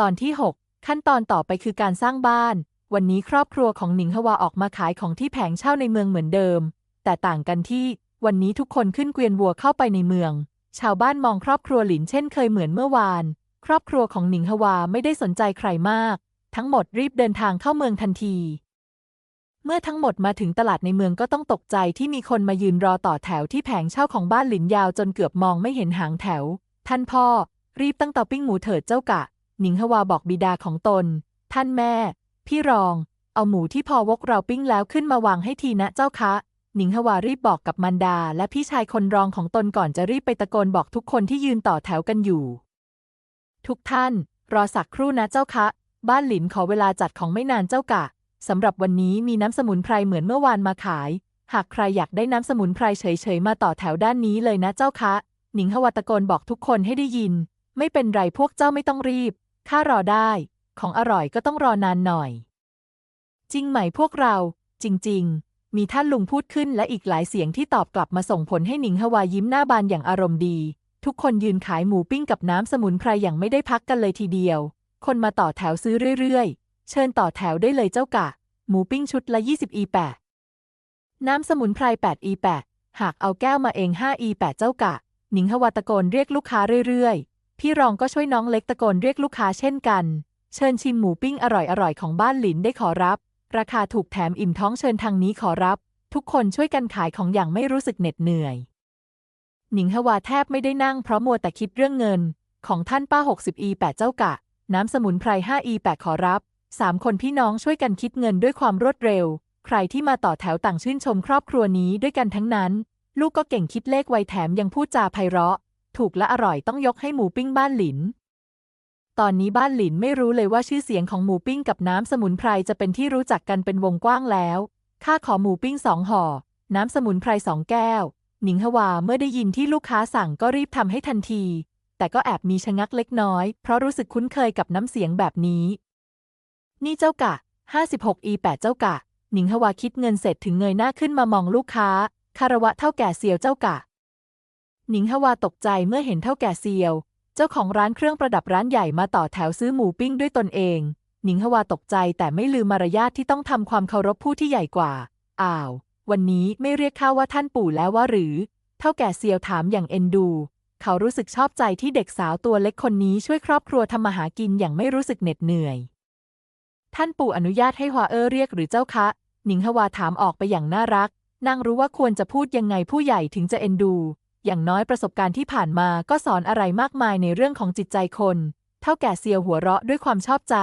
ตอนที่ 6 ขั้นตอนต่อไปคือการสร้างบ้าน วันนี้ครอบครัวของหนิงฮวาออกมาขายของที่แผงเช่าในเมืองเหมือนเดิม แต่ต่างกันที่วันนี้ทุกคนขึ้นเกวียนวัวเข้าไปในเมือง ชาวบ้านมองครอบครัวหลินเช่นเคยเหมือนเมื่อวาน ครอบครัวของหนิงฮวาไม่ได้สนใจใครมาก ทั้งหมดรีบเดินทางเข้าเมืองทันที เมื่อทั้งหมดมาถึงตลาดในเมืองก็ต้องตกใจที่มีคนมายืนรอต่อแถวที่แผงเช่าของบ้านหลินยาวจนเกือบมองไม่เห็นหางแถว ท่านพ่อ รีบตั้งเตาปิ้งหมูเถิดเจ้ากะ หนิงฮวาบอกบิดาของตน ท่านแม่ พี่รอง เอาหมูที่พอวกเราปิ้งแล้วขึ้นมาวางให้ทีนะเจ้าคะ หนิงฮวารีบบอกกับมันดา และพี่ชายคนรองของตนก่อนจะรีบไปตะโกนบอกทุกคนที่ยืนต่อแถวกันอยู่ ทุกท่าน รอสักครู่นะเจ้าคะ บ้านหลินขอเวลาจัดของไม่นานเจ้ากะสำหรับวันนี้มีน้ำสมุนไพรเหมือนเมื่อวานมาขาย หากใครอยากได้น้ำสมุนไพรเฉยๆมาต่อแถวด้านนี้เลยนะเจ้าคะ หนิงฮวาตะโกนบอกทุกคนให้ได้ยิน ไม่เป็นไรพวกเจ้าไม่ต้องรีบ ข้ารอได้ ของอร่อยก็ต้องรอนานหน่อย จริงไหมพวกเรา จริง ๆ มีท่านลุงพูดขึ้นและอีกหลายเสียงที่ตอบกลับมาส่งผลให้หนิงฮวายิ้มหน้าบานอย่างอารมณ์ดี ทุกคนยืนขายหมูปิ้งกับน้ำสมุนไพรอย่างไม่ได้พักกันเลยทีเดียว คนมาต่อแถวซื้อเรื่อยๆ เชิญต่อแถวได้เลยเจ้ากะ หมูปิ้งชุดละ20 e 8น้ำสมุนไพร8 e 8หากเอาแก้วมาเอง5 e 8เจ้ากะ หนิงฮวาตะโกนเรียกลูกค้าเรื่อยๆ พี่รองก็ช่วยน้องเล็กตะโกนเรียกลูกค้าเช่นกัน เชิญชิมหมูปิ้งอร่อยๆของบ้านหลินได้ขอรับ ราคาถูกแถมอิ่มท้องเชิญทางนี้ขอรับ ทุกคนช่วยกันขายของอย่างไม่รู้สึกเหน็ดเหนื่อย หนิงฮวาแทบไม่ได้นั่งเพราะมัวแต่คิดเรื่องเงิน ของท่านป้า 60 e 8เจ้ากะ น้ำสมุนไพร5 e 8ขอรับสามคนพี่น้องช่วยกันคิดเงินด้วยความรวดเร็ว ใครที่มาต่อแถวต่างชื่นชมครอบครัวนี้ด้วยกันทั้งนั้น ลูกก็เก่งคิดเลขไวแถมยังพูดจาไพเราะ ถูกและอร่อยต้องยกให้หมูปิ้งบ้านหลิน ตอนนี้บ้านหลินไม่รู้เลยว่าชื่อเสียงของหมูปิ้งกับน้ำสมุนไพรจะเป็นที่รู้จักกันเป็นวงกว้างแล้ว ข้าขอหมูปิ้งสองห่อ น้ำสมุนไพรสองแก้ว หนิงฮวาเมื่อได้ยินที่ลูกค้าสั่งก็รีบทำให้ทันที แต่ก็แอบมีชะงักเล็กน้อย เพราะรู้สึกคุ้นเคยกับน้ำเสียงแบบนี้ นี่เจ้ากะ56 e 8เจ้ากะ หนิงฮวาคิดเงินเสร็จถึงเงยหน้าขึ้นมามองลูกค้า คารวะเท่าแก่เซียวเจ้ากะ หนิงฮวาตกใจเมื่อเห็นเท่าแก่เซียว เจ้าของร้านเครื่องประดับร้านใหญ่มาต่อแถวซื้อหมูปิ้งด้วยตนเอง หนิงฮวาตกใจแต่ไม่ลืมมารยาทที่ต้องทำความเคารพผู้ที่ใหญ่กว่า อ้าว วันนี้ไม่เรียกข้าว่าท่านปู่แล้วว่าหรือ เท่าแก่เซียวถามอย่างเอ็นดู เขารู้สึกชอบใจที่เด็กสาวตัวเล็กคนนี้ช่วยครอบครัวทำมาหากินอย่างไม่รู้สึกเหน็ดเหนื่อย ท่านปู่อนุญาตให้ฮวาเออเรียกหรือเจ้าคะ หนิงฮวาถามออกไปอย่างน่ารัก นางรู้ว่าควรจะพูดยังไงผู้ใหญ่ถึงจะเอ็นดู อย่างน้อยประสบการณ์ที่ผ่านมาก็สอนอะไรมากมายในเรื่องของจิตใจคน เท่าแก่เซียวหัวเราะด้วยความชอบใจ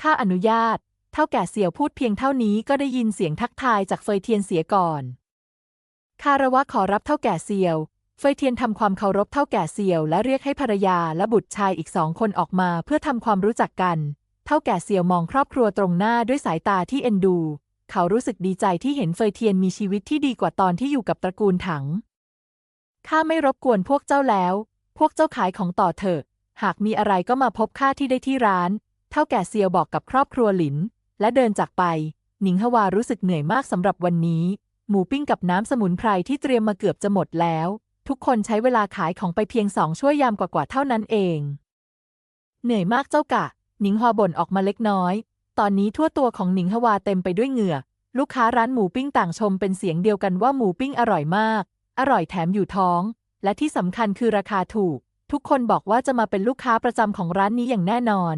ข้าอนุญาต เท่าแก่เซียวพูดเพียงเท่านี้ก็ได้ยินเสียงทักทายจากเฟยเทียนเสียก่อน คาระวะขอรับเท่าแก่เซียว เฟยเทียนทำความเคารพเท่าแก่เซียว และเรียกให้ภรรยาและบุตรชายอีกสองคนออกมาเพื่อทำความรู้จักกัน เท่าแก่เซียวมองครอบครัวตรงหน้าด้วยสายตาที่เอ็นดู เขารู้สึกดีใจที่เห็นเฟยเทียนมีชีวิตที่ดีกว่าตอนที่อยู่กับตระกูลถัง ข้าไม่รบกวนพวกเจ้าแล้ว พวกเจ้าขายของต่อเถอะ หากมีอะไรก็มาพบข้าที่ได้ที่ร้าน เท่าแก่เซียวบอกกับครอบครัวหลิน และเดินจากไป หนิงฮวารู้สึกเหนื่อยมากสำหรับวันนี้ หมูปิ้งกับน้ำสมุนไพรที่เตรียมมาเกือบจะหมดแล้ว ทุกคนใช้เวลาขายของไปเพียงสองชั่วยามกว่าๆเท่านั้นเอง เหนื่อยมากเจ้ากะ หนิงฮวาบ่นออกมาเล็กน้อย ตอนนี้ทั่วตัวของหนิงฮวาเต็มไปด้วยเหงื่อ ลูกค้าร้านหมูปิ้งต่างชมเป็นเสียงเดียวกันว่าหมูปิ้งอร่อยมาก อร่อยแถมอยู่ท้อง และที่สำคัญคือราคาถูก ทุกคนบอกว่าจะมาเป็นลูกค้าประจำของร้านนี้อย่างแน่นอน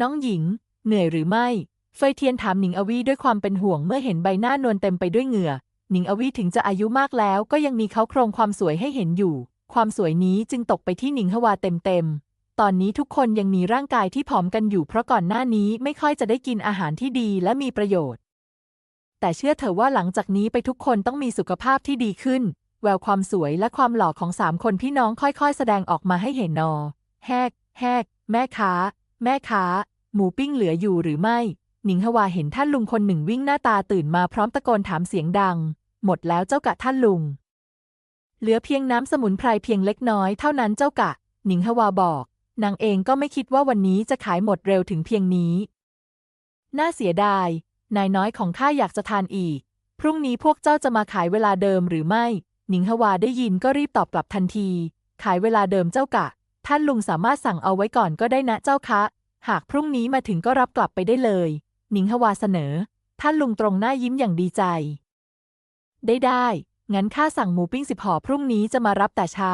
น้องหญิง เหนื่อยหรือไม่ เฟยเทียนถามหนิงอวีด้วยความเป็นห่วงเมื่อเห็นใบหน้านวลเต็มไปด้วยเหงื่อ หนิงอวีถึงจะอายุมากแล้วก็ยังมีเขาโครงความสวยให้เห็นอยู่ ความสวยนี้จึงตกไปที่หนิงฮวาเต็มๆตอนนี้ทุกคนยังมีร่างกายที่ผอมกันอยู่เพราะก่อนหน้านี้ไม่ค่อยจะได้กินอาหารที่ดีและมีประโยชน์ แต่เชื่อเถอะว่าหลังจากนี้ไปทุกคนต้องมีสุขภาพที่ดีขึ้น แววความสวยและความหล่อของสามคนพี่น้องค่อยๆ แสดงออกมาให้เห็นนอ แฮก แฮก แม่ค้า แม่ค้า หมูปิ้งเหลืออยู่หรือไม่ หนิงฮวาเห็นท่านลุงคนหนึ่งวิ่งหน้าตาตื่นมาพร้อมตะโกนถามเสียงดัง หมดแล้วเจ้ากะท่านลุง เหลือเพียงน้ำสมุนไพรเพียงเล็กน้อยเท่านั้นเจ้ากะ หนิงฮวาบอก นางเองก็ไม่คิดว่าวันนี้จะขายหมดเร็วถึงเพียงนี้ น่าเสียดาย นายน้อยของข้าอยากจะทานอีก พรุ่งนี้พวกเจ้าจะมาขายเวลาเดิมหรือไม่ หนิงฮวาได้ยินก็รีบตอบกลับทันที ขายเวลาเดิมเจ้ากะ ท่านลุงสามารถสั่งเอาไว้ก่อนก็ได้นะเจ้าคะ หากพรุ่งนี้มาถึงก็รับกลับไปได้เลย หนิงฮวาเสนอ ท่านลุงตรงหน้ายิ้มอย่างดีใจ ได้ได้ งั้นข้าสั่งหมูปิ้งสิบห่อพรุ่งนี้จะมารับแต่เช้า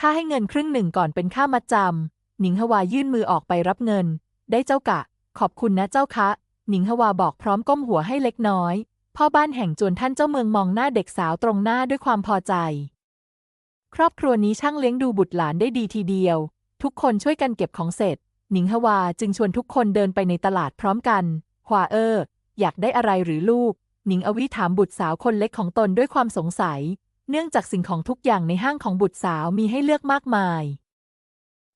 ข้าให้เงินครึ่งหนึ่งก่อนเป็นค่ามัดจำหนิงฮวายื่นมือออกไปรับเงิน ได้เจ้ากะ ขอบคุณนะเจ้าคะ หนิงฮวาบอกพร้อมก้มหัวให้เล็กน้อย พ่อบ้านแห่งจวนท่านเจ้าเมืองมองหน้าเด็กสาวตรงหน้าด้วยความพอใจ ครอบครัวนี้ช่างเลี้ยงดูบุตรหลานได้ดีทีเดียว ทุกคนช่วยกันเก็บของเสร็จ หนิงฮวาจึงชวนทุกคนเดินไปในตลาดพร้อมกันฮวาเอออยากได้อะไรหรือลูก หนิงอวิถามบุตรสาวคนเล็กของตนด้วยความสงสัย เนื่องจากสิ่งของทุกอย่างในห้างของบุตรสาวมีให้เลือกมากมาย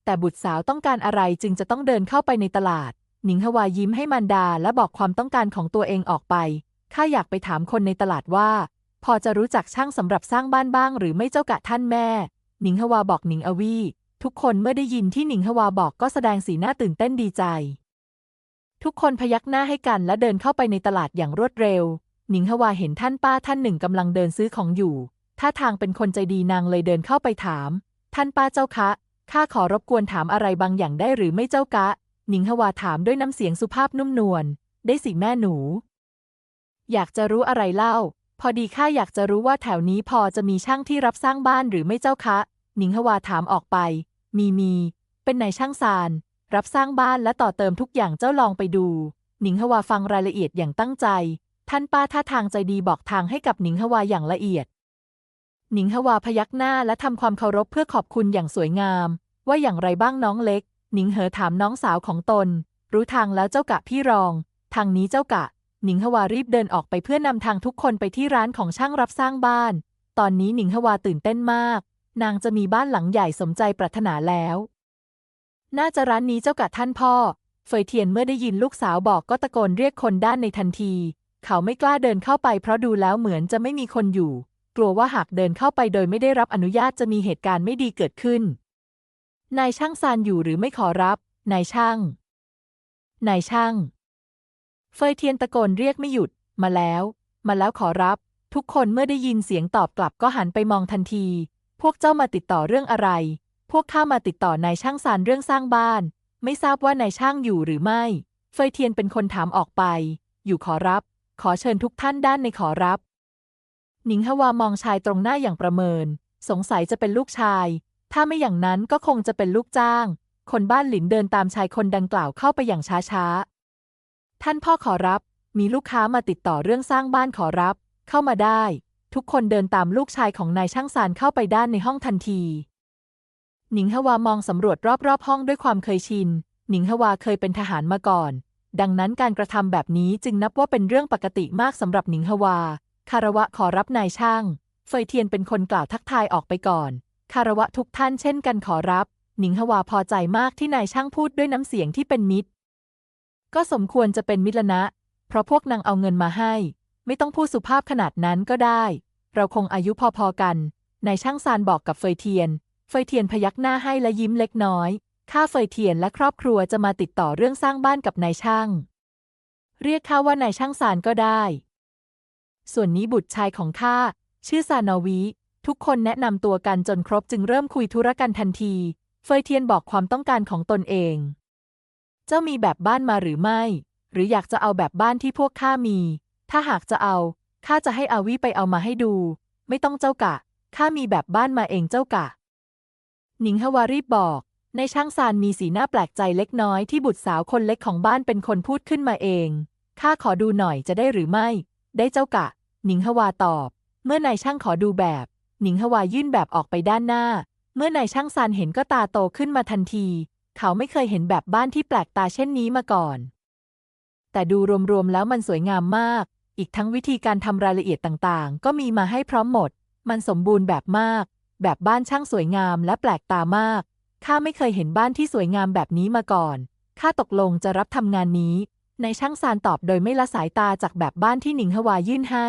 แต่บุตรสาวต้องการอะไรจึงจะต้องเดินเข้าไปในตลาด หนิงฮวายิ้มให้มารดาและบอกความต้องการของตัวเองออกไปข้าอยากไปถามคนในตลาดว่า พอจะรู้จักช่างสำหรับสร้างบ้านบ้างหรือไม่เจ้ากะท่านแม่ หนิงฮวาบอกหนิงอวี ทุกคนเมื่อได้ยินที่หนิงฮวาบอกก็แสดงสีหน้าตื่นเต้นดีใจ ทุกคนพยักหน้าให้กันและเดินเข้าไปในตลาดอย่างรวดเร็ว หนิงฮวาเห็นท่านป้าท่านหนึ่งกำลังเดินซื้อของอยู่ ท่าทางเป็นคนใจดีนางเลยเดินเข้าไปถาม ท่านป้าเจ้าคะ ข้าขอรบกวนถามอะไรบางอย่างได้หรือไม่เจ้ากะ หนิงฮวาถามด้วยน้ำเสียงสุภาพนุ่มนวล ได้สิแม่หนู อยากจะรู้อะไรเล่า พอดีข้าอยากจะรู้ว่าแถวนี้พอจะมีช่างที่รับสร้างบ้านหรือไม่เจ้าคะ หนิงฮวาถามออกไป มีมี เป็นนายช่างซาน รับสร้างบ้านและต่อเติมทุกอย่างเจ้าลองไปดู หนิงฮวาฟังรายละเอียดอย่างตั้งใจ ท่านป้าท่าทางใจดีบอกทางให้กับหนิงฮวาอย่างละเอียด หนิงฮวาพยักหน้าและทำความเคารพเพื่อขอบคุณอย่างสวยงาม ว่าอย่างไรบ้างน้องเล็ก หนิงเหอถามน้องสาวของตน รู้ทางแล้วเจ้ากะพี่รอง ทางนี้เจ้ากะ หนิงฮวารีบเดินออกไปเพื่อนำทางทุกคนไปที่ร้านของช่างรับสร้างบ้าน ตอนนี้หนิงฮวาตื่นเต้นมาก นางจะมีบ้านหลังใหญ่สมใจปรารถนาแล้ว น่าจะร้านนี้เจ้ากะท่านพ่อ เฟยเทียนเมื่อได้ยินลูกสาวบอกก็ตะโกนเรียกคนด้านในทันที เขาไม่กล้าเดินเข้าไปเพราะดูแล้วเหมือนจะไม่มีคนอยู่ กลัวว่าหากเดินเข้าไปโดยไม่ได้รับอนุญาตจะมีเหตุการณ์ไม่ดีเกิดขึ้น นายช่างซานอยู่หรือไม่ขอรับ นายช่าง นายช่าง เฟยเทียนตะโกนเรียกไม่หยุด มาแล้ว มาแล้วขอรับ ทุกคนเมื่อได้ยินเสียงตอบกลับก็หันไปมองทันที พวกเจ้ามาติดต่อเรื่องอะไร พวกข้ามาติดต่อนายช่างซานเรื่องสร้างบ้าน ไม่ทราบว่านายช่างอยู่หรือไม่ เฟยเทียนเป็นคนถามออกไป อยู่ขอรับ ขอเชิญทุกท่านด้านในขอรับ หนิงฮวามองชายตรงหน้าอย่างประเมิน สงสัยจะเป็นลูกชาย ถ้าไม่อย่างนั้นก็คงจะเป็นลูกจ้าง คนบ้านหลินเดินตามชายคนดังกล่าวเข้าไปอย่างช้าๆ ท่านพ่อขอรับ มีลูกค้ามาติดต่อเรื่องสร้างบ้านขอรับ เข้ามาได้ ทุกคนเดินตามลูกชายของนายช่างซานเข้าไปด้านในห้องทันที หนิงฮวามองสำรวจรอบๆห้องด้วยความเคยชิน หนิงฮวาเคยเป็นทหารมาก่อน ดังนั้นการกระทำแบบนี้จึงนับว่าเป็นเรื่องปกติมากสำหรับหนิงฮวา คารวะขอรับนายช่าง เฟยเทียนเป็นคนกล่าวทักทายออกไปก่อน คารวะทุกท่านเช่นกันขอรับ หนิงฮวาพอใจมากที่นายช่างพูดด้วยน้ำเสียงที่เป็นมิตร ก็สมควรจะเป็นมิตรละนะ เพราะพวกนางเอาเงินมาให้ ไม่ต้องพูดสุภาพขนาดนั้นก็ได้ เราคงอายุพอๆกัน นายช่างซานบอกกับเฟยเทียน เฟยเทียนพยักหน้าให้และยิ้มเล็กน้อย ข้าเฟยเทียนและครอบครัวจะมาติดต่อเรื่องสร้างบ้านกับนายช่าง เรียกข้าว่านายช่างซานก็ได้ ส่วนนี้บุตรชายของข้าชื่อซานาวี ทุกคนแนะนำตัวกันจนครบจึงเริ่มคุยธุรกันทันที เฟยเทียนบอกความต้องการของตนเอง เจ้ามีแบบบ้านมาหรือไม่ หรืออยากจะเอาแบบบ้านที่พวกข้ามี ถ้าหากจะเอา ข้าจะให้อาวีไปเอามาให้ดู ไม่ต้องเจ้ากะ ข้ามีแบบบ้านมาเองเจ้ากะ หนิงฮวารีบบอก ในช่างซานมีสีหน้าแปลกใจเล็กน้อยที่บุตรสาวคนเล็กของบ้านเป็นคนพูดขึ้นมาเอง ข้าขอดูหน่อยจะได้หรือไม่ ได้เจ้ากะ หนิงฮวาตอบ เมื่อนายช่างขอดูแบบ หนิงฮวายื่นแบบออกไปด้านหน้า เมื่อนายช่างซานเห็นก็ตาโตขึ้นมาทันที เขาไม่เคยเห็นแบบบ้านที่แปลกตาเช่นนี้มาก่อน แต่ดูรวมๆแล้วมันสวยงามมาก อีกทั้งวิธีการทำรายละเอียดต่างๆ ก็มีมาให้พร้อมหมด มันสมบูรณ์แบบมาก แบบบ้านช่างสวยงามและแปลกตามาก ข้าไม่เคยเห็นบ้านที่สวยงามแบบนี้มาก่อน ข้าตกลงจะรับทำงานนี้นายช่างซานตอบโดยไม่ละสายตาจากแบบบ้านที่หนิงฮวายื่นให้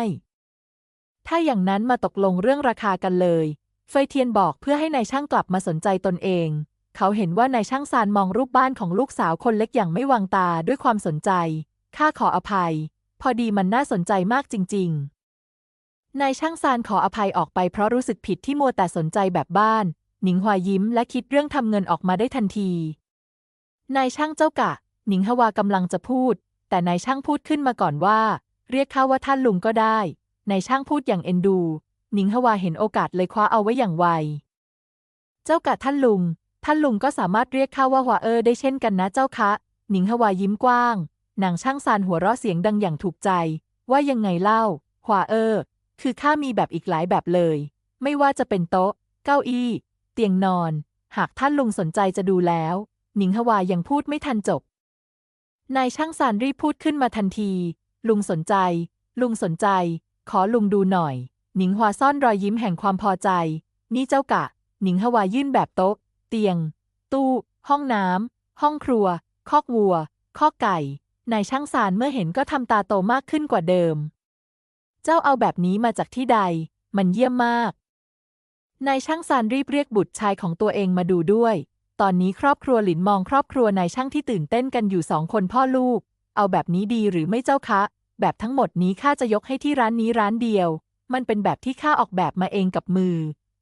ถ้าอย่างนั้นมาตกลงเรื่องราคากันเลย เฟยเทียนบอกเพื่อให้นายช่างกลับมาสนใจตนเอง เขาเห็นว่านายช่างซานมองรูปบ้านของลูกสาวคนเล็กอย่างไม่วางตาด้วยความสนใจ ข้าขออภัย พอดีมันน่าสนใจมากจริง ๆ นายช่างซานขออภัยออกไปเพราะรู้สึกผิดที่มัวแต่สนใจแบบบ้าน หนิงฮวายิ้มและคิดเรื่องทำเงินออกมาได้ทันที นายช่างเจ้ากะ หนิงฮวากำลังจะพูด แต่นายช่างพูดขึ้นมาก่อนว่า เรียกข้าว่าท่านลุงก็ได้ นายช่างพูดอย่างเอ็นดูหนิงฮวาเห็นโอกาสเลยคว้าเอาไว้อย่างไว เจ้ากะท่านลุง ท่านลุงก็สามารถเรียกข้าว่าฮวเออได้เช่นกันนะเจ้าคะ หนิงฮวายิ้มกว้าง นางช่างซานหัวเราะเสียงดังอย่างถูกใจ ว่ายังไงเล่าฮวเออ คือข้ามีแบบอีกหลายแบบเลย ไม่ว่าจะเป็นโต๊ะ เก้าอี้ เตียงนอน หากท่านลุงสนใจจะดูแล้ว หนิงฮวายังพูดไม่ทันจบ นายช่างซานรีบพูดขึ้นมาทันที ลุงสนใจ ลุงสนใจ ขอลุงดูหน่อย หนิงฮวาซ่อนรอยยิ้มแห่งความพอใจ นี่เจ้ากะ หนิงฮวายื่นแบบโต๊ะ เตียง ตู้ ห้องน้ำ ห้องครัว คอกวัว คอกไก่ นายช่างซานเมื่อเห็นก็ทำตาโตมากขึ้นกว่าเดิม เจ้าเอาแบบนี้มาจากที่ใด มันเยี่ยมมาก นายช่างซานรีบเรียกบุตรชายของตัวเองมาดูด้วย ตอนนี้ครอบครัวหลินมองครอบครัวนายช่างที่ตื่นเต้นกันอยู่สองคนพ่อลูก เอาแบบนี้ดีหรือไม่เจ้าคะ แบบทั้งหมดนี้ข้าจะยกให้ที่ร้านนี้ร้านเดียว มันเป็นแบบที่ข้าออกแบบมาเองกับมือ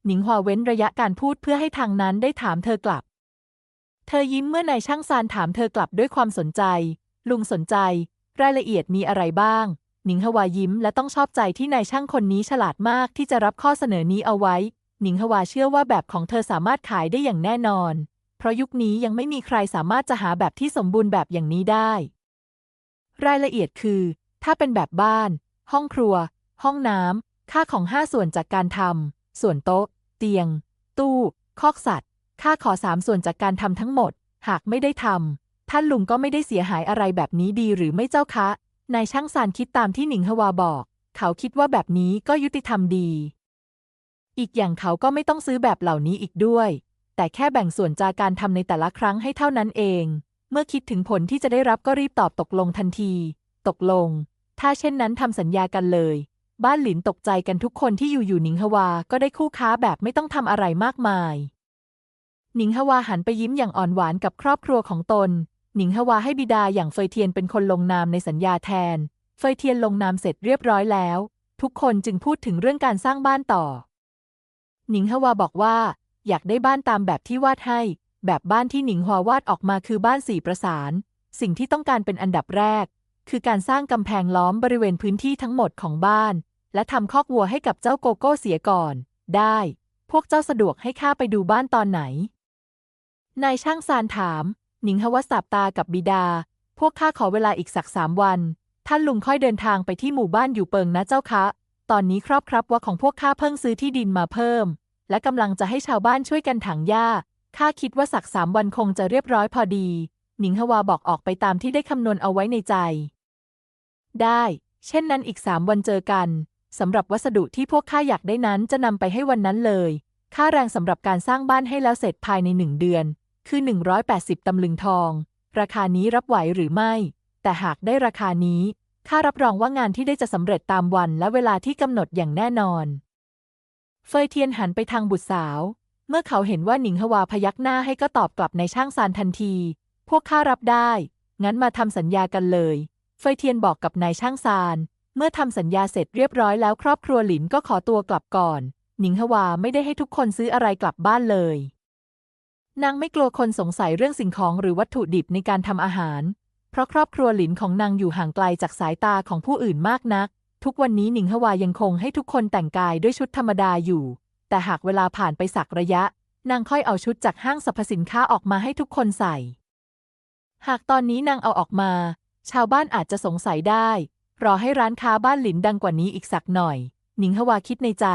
หนิงฮวาเว้นระยะการพูดเพื่อให้ทางนั้นได้ถามเธอกลับ เธอยิ้มเมื่อนายช่างซานถามเธอกลับด้วยความสนใจ ลุงสนใจ รายละเอียดมีอะไรบ้าง หนิงฮวายิ้มและต้องชอบใจที่นายช่างคนนี้ฉลาดมากที่จะรับข้อเสนอนี้เอาไว้ หนิงฮวาเชื่อว่าแบบของเธอสามารถขายได้อย่างแน่นอน เพราะยุคนี้ยังไม่มีใครสามารถจะหาแบบที่สมบูรณ์แบบอย่างนี้ได้ รายละเอียดคือ ถ้าเป็นแบบบ้าน ห้องครัว ห้องน้ำ ค่าของห้าส่วนจากการทำ ส่วนโต๊ะ เตียง ตู้ คอกสัตว์ ค่าขอสามส่วนจากการทำทั้งหมด หากไม่ได้ทำ ท่านลุงก็ไม่ได้เสียหายอะไรแบบนี้ดีหรือไม่เจ้าคะ นายช่างซานคิดตามที่หนิงฮวาบอก เขาคิดว่าแบบนี้ก็ยุติธรรมดี อีกอย่างเขาก็ไม่ต้องซื้อแบบเหล่านี้อีกด้วย แต่แค่แบ่งส่วนจากการทำในแต่ละครั้งให้เท่านั้นเอง เมื่อคิดถึงผลที่จะได้รับก็รีบตอบตกลงทันที ตกลง ถ้าเช่นนั้นทำสัญญากันเลย บ้านหลินตกใจกันทุกคนที่อยู่อยู่หนิงฮวา ก็ได้คู่ค้าแบบไม่ต้องทำอะไรมากมาย หนิงฮวาหันไปยิ้มอย่างอ่อนหวานกับครอบครัวของตน หนิงฮวาให้บิดาอย่างเฟยเทียนเป็นคนลงนามในสัญญาแทน เฟยเทียนลงนามเสร็จเรียบร้อยแล้ว ทุกคนจึงพูดถึงเรื่องการสร้างบ้านต่อ หนิงฮวาบอกว่า อยากได้บ้านตามแบบที่วาดให้ แบบบ้านที่หนิงฮวาวาดออกมาคือบ้านสี่ประสาน สิ่งที่ต้องการเป็นอันดับแรก คือการสร้างกำแพงล้อมบริเวณพื้นที่ทั้งหมดของบ้าน และทำคอกวัวให้กับเจ้าโกโก้เสียก่อน ได้ พวกเจ้าสะดวกให้ข้าไปดูบ้านตอนไหน นายช่างซานถาม หนิงฮวสับตากับบิดา พวกข้าขอเวลาอีกสักสามวัน ท่านลุงค่อยเดินทางไปที่หมู่บ้านอยู่เปิงนะเจ้าคะ ตอนนี้ครอบครับว่าของพวกข้าเพิ่งซื้อที่ดินมาเพิ่ม และกำลังจะให้ชาวบ้านช่วยกันถังหญ้า ข้าคิดว่าสักสามวันคงจะเรียบร้อยพอดี หนิงฮวาบอกออกไปตามที่ได้คำนวณเอาไว้ในใจ ได้ เช่นนั้นอีกสามวันเจอกัน สำหรับวัสดุที่พวกข้าอยากได้นั้นจะนำไปให้วันนั้นเลย ค่าแรงสำหรับการสร้างบ้านให้แล้วเสร็จภายในหนึ่งเดือน คือ 180 ตำลึงทอง ราคานี้รับไหวหรือไม่ แต่หากได้ราคานี้ข้ารับรองว่างานที่ได้จะสำเร็จตามวันและเวลาที่กำหนดอย่างแน่นอน เฟยเทียนหันไปทางบุตรสาว เมื่อเขาเห็นว่าหนิงฮวาพยักหน้าให้ก็ตอบกลับในช่างซานทันที พวกข้ารับได้ งั้นมาทำสัญญากันเลย เฟยเทียนบอกกับนายช่างซาน เมื่อทำสัญญาเสร็จเรียบร้อยแล้วครอบครัวหลินก็ขอตัวกลับก่อน หนิงฮวาไม่ได้ให้ทุกคนซื้ออะไรกลับบ้านเลย นางไม่กลัวคนสงสัยเรื่องสิ่งของหรือวัตถุดิบในการทำอาหาร เพราะครอบครัวหลินของนางอยู่ห่างไกลจากสายตาของผู้อื่นมากนัก ทุกวันนี้หนิงฮวายังคงให้ทุกคนแต่งกายด้วยชุดธรรมดาอยู่ แต่หากเวลาผ่านไปสักระยะ นางค่อยเอาชุดจากห้างสรรพสินค้าออกมาให้ทุกคนใส่ หากตอนนี้นางเอาออกมา ชาวบ้านอาจจะสงสัยได้ รอให้ร้านค้าบ้านหลินดังกว่านี้อีกสักหน่อย หนิงฮวาคิดในใจ